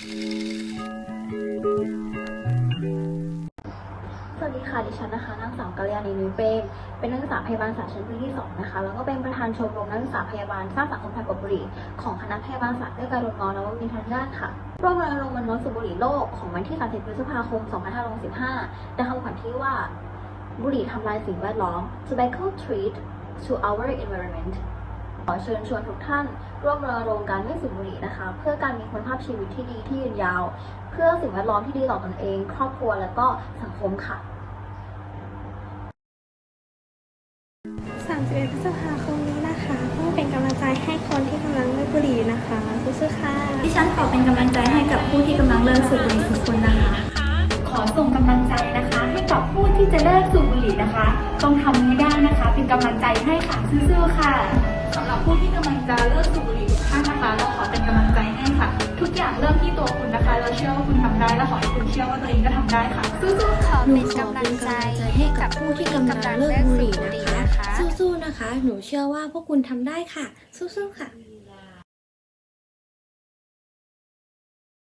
สวัสดีค่ะ ดิฉันนะคะนางสาวกัลยาณีนุ้ยเปรมเป็นนักศึกษาพยาบาลศาสตร์ชั้นปีที่สองนะคะ แล้วก็เป็นประธานชมรมนักศึกษาพยาบาลสร้างสังคมไทยกับบุหรี่ของคณะพยาบาลศาสตร์ด้วยการรณรงค์และว่ามีทันด้านค่ะร่วมรณรงค์วันงดสูบบุหรี่โลกของวันที่ 30 พฤษภาคม 2565ในคำขวัญที่ว่าบุหรี่ทำลายสิ่งแวดล้อม tobacco treat to our environment ขอเชิญชวนทุกท่าน ร่วมรณรงค์การไม่สูบบุหรี่นะคะ เพื่อการมีคุณภาพชีวิตที่ดีที่ยืนยาว เพื่อสิ่งแวดล้อมที่ดีต่อตนเอง ครอบครัวและก็สังคมค่ะ 31พฤษภาคมนี้นะคะเพื่อเป็นกำลังใจให้คนที่กำลังเลิกบุหรี่นะคะสู้ๆค่ะดิฉันขอเป็นกำลังใจให้กับผู้ที่กำลังเลิกสูบบุหรี่ทุกคนนะคะ ขอส่งกำลังใจนะคะ ให้กับผู้ที่จะเลิกสูบบุหรี่นะคะ ต้องทำให้ได้นะคะ เป็นกำลังใจให้ค่ะสู้ๆค่ะสำหรับ ผู้ที่กำลังจะเลิกสูบบุหรี่ทุกท่านนะคะ เราขอเป็นกำลังใจให้ค่ะ ทุกอย่างเริ่มที่ตัวคุณนะคะ เราเชื่อว่าคุณทำได้และขอให้คุณเชื่อว่าตัวเองก็ทำได้ค่ะสู้ๆค่ะหนูขอเป็นกำลังใจให้กับผู้ที่กำลังเลิกบุหรี่นะคะ สู้ๆนะคะ หนูเชื่อว่าพวกคุณทำได้ค่ะ สู้ๆค่ะ